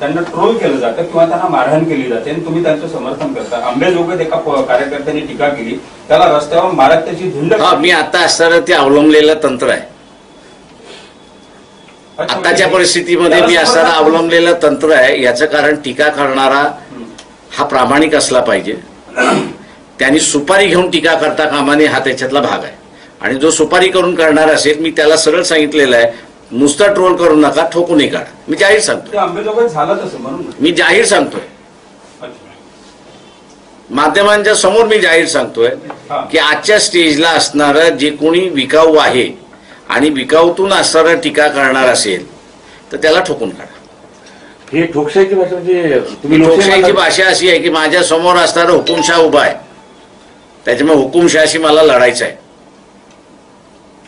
त्यांना ट्रोल केलं जातं किंवा त्यांना मारहाण केली जाते आणि तुम्ही त्यांचं समर्थन करता. आंबेजोगाईत एका कार्यकर्त्यांनी टीका केली. त्याला रस्त्यावर मारत त्याची झुंड मी आता असताना ते अवलंबलेलं तंत्र आहे. आताच्या म्हणजे परिस्थितीमध्ये मी असताना अवलंबलेलं तंत्र आहे. याचं कारण टीका करणारा हा प्रामाणिक असला पाहिजे. त्यांनी सुपारी घेऊन टीका करता कामा नये हा त्याच्यातला भाग आहे. आणि जो सुपारी करून करणार असेल मी त्याला सरळ सांगितलेलं आहे नुसता ट्रोल करू नका ठोकूनही काढा. मी जाहीर सांगतो. ते आंबेजोगाईत झालं तसं म्हणून. मी जाहीर सांगतोय. माध्यमांच्या समोर मी जाहीर सांगतोय हा. की आजच्या स्टेजला असणारं जे कोणी विकाऊ आहे आणि विकाऊतून असणारं टीका करणार असेल तर त्याला ठोकून काढा. ही ठोकशाहीची भाषा म्हणजे लोकशाही भाषा अशी आहे की माझ्यासमोर असणारा हुकुमशाह उभा आहे. त्याच्यामुळे हुकुमशाहाशी मला लढायचं आहे.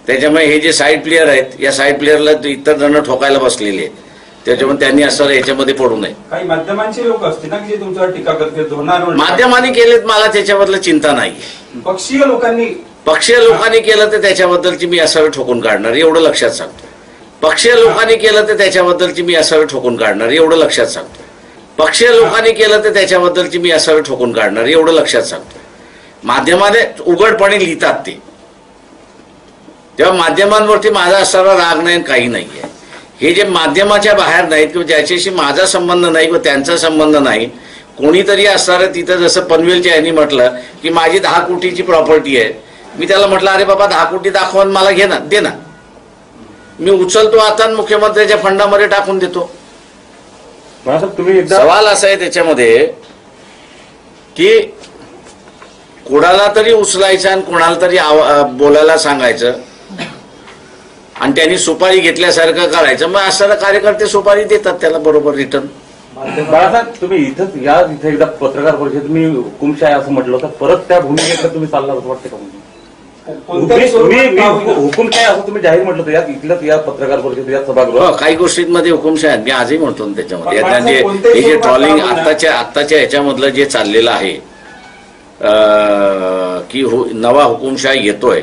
त्याच्यामुळे हे जे साईड प्लेअर आहेत या साईड प्लेअरला इतर जण ठोकायला बसलेले आहेत. त्याच्यामुळे त्यांनी असं याच्यामध्ये पडू नये. काही माध्यमांची लोक असतील ना की तुमच्यावर टीका करते माध्यमांनी केलेत मला त्याच्याबद्दल चिंता नाही. पक्षीय लोकांनी पक्षीय लोकांनी केलं तर त्याच्याबद्दलची मी असावे ठोकून काढणार एवढं लक्षात सांगतो. पक्षीय लोकांनी केलं तर त्याच्याबद्दलची मी असावे ठोकून काढणार एवढं लक्षात सांगतो. पक्षीय लोकांनी केलं तर त्याच्याबद्दलची मी असावे ठोकून काढणार एवढं लक्षात सांगतो. माध्यमाने उघडपणे लिहितात ते. तेव्हा माध्यमांवरती माझा असणारा राग नाही काही नाही आहे हे जे माध्यमाच्या बाहेर नाहीत किंवा ज्याच्याशी माझा संबंध नाही किंवा त्यांचा संबंध नाही कोणीतरी असणारं तिथं जसं पनवेलच्या यांनी म्हटलं की माझी दहा कोटीची प्रॉपर्टी आहे. मी त्याला म्हटलं अरे बाबा दहा कोटी दाखवा आणि मला घे ना दे ना. मी उचलतो आता मुख्यमंत्र्याच्या फंडामध्ये टाकून देतो. तुम्ही सवाल असा आहे त्याच्यामध्ये की कोणाला तरी उचलायचं आणि कोणाला तरी बोलायला सांगायचं. आणि त्यांनी सुपारी घेतल्यासारखं करायचं मग असणारे कार्यकर्ते सुपारी देतात त्याला बरोबर रिटर्न बाळासाहेब तुम्ही इथंच या इथे एकदा पत्रकार परिषद तुम्ही हुकुमशाही असं म्हटलं होतं. परत त्या भूमिकेकडे तुम्ही चालला असं वाटतं का म्हणजे? मी- मी. हुकुमशाही असं तुम्ही जाहीर म्हटलं होतं. या इथल्याच या पत्रकार परिषद या हो, सभागृहात काही गोष्टींमध्ये हुकुमशाही आहेत. मी आजही म्हणतो ना त्याच्यामध्ये. आता जे हे ट्रॉलिंग. आत्ताच्या आत्ताच्या ह्याच्यामधलं जे चाललेलं आहे अं, की नवा हुकुमशाही येतोय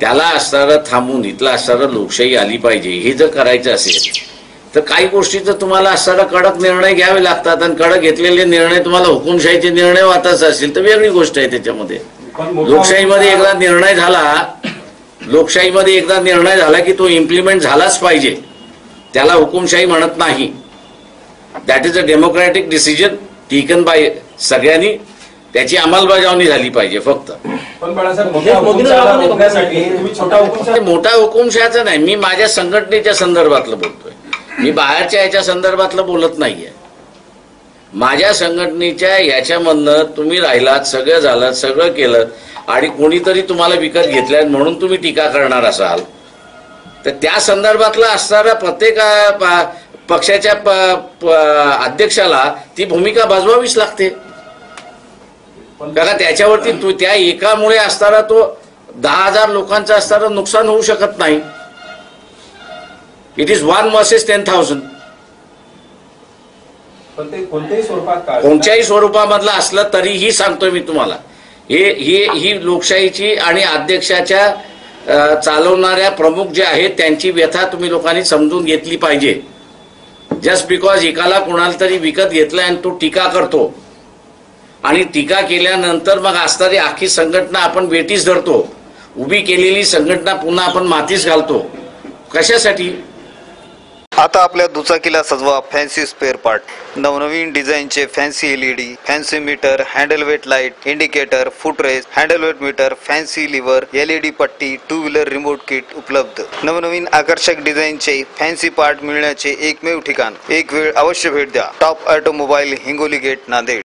त्याला असणारं थांबून इथला असणारं लोकशाही आली पाहिजे हे जर करायचं असेल तर काही गोष्टीचं तुम्हाला असणारा कडक निर्णय घ्यावे लागतात आणि कडक घेतलेले निर्णय तुम्हाला हुकुमशाहीचे निर्णय वाचायचे असतील तर वेगळी गोष्ट आहे त्याच्यामध्ये. लोकशाहीमध्ये एकदा निर्णय झाला लोकशाहीमध्ये एकदा निर्णय झाला की तो इम्प्लिमेंट झालाच पाहिजे. त्याला हुकुमशाही म्हणत नाही. That is a democratic decision taken by सगळ्यांनी. त्याची अंमलबजावणी झाली पाहिजे फक्त. मोठा हुकुमशाचं नाही. मी माझ्या संघटनेच्या संदर्भातलं बोलतोय. मी बाहेरच्या याच्या संदर्भातलं बोलत नाहीये. माझ्या संघटनेच्या याच्यामधनं तुम्ही राहिलात सगळं झालं सगळं केलं आणि कोणीतरी तुम्हाला विकत घेतल्यात म्हणून तुम्ही टीका करणार असाल. तर त्या संदर्भातला असणारा प्रत्येक पक्षाच्या अध्यक्षाला ती भूमिका बजवावीच लागते. कारण त्याच्यावरती तो त्या एकामुळे असणारा तो दहा हजार लोकांचा असणारं नुकसान होऊ शकत नाही. It is one versus ten thousand कोणत्याही स्वरूपात कोणत्याही स्वरूपामधलं असलं तरीही सांगतोय मी तुम्हाला. हे ही ही लोकशाहीची आणि अध्यक्षाच्या चालवणाऱ्या प्रमुख जे आहेत त्यांची व्यथा तुम्ही लोकांनी समजून घेतली पाहिजे. जस्ट बिकॉज एकाला कोणाला तरी विकत घेतलाय आणि तो टीका करतो आणि टीका केल्यानंतर मग असणारी आखी संघटना आपण वेटीस धरतो. उभी केलेली संघटना पुन्हा आपण मातीस घालतो. कशासाठी? आता आपल्या दुचाकीला सजवा फॅन्सी स्पेअर पार्ट. नवनवीन डिझाईनचे fancy LED fancy meter handle weight light indicator footrest handle weight meter fancy lever LED पट्टी टू व्हीलर रिमोट किट उपलब्ध. नवनवीन आकर्षक डिझाईनचे फॅन्सी पार्ट मिळण्याचे एकमेव ठिकाण. एक वेळ अवश्य भेट द्या. Top automobile Hingoli gate Nanded.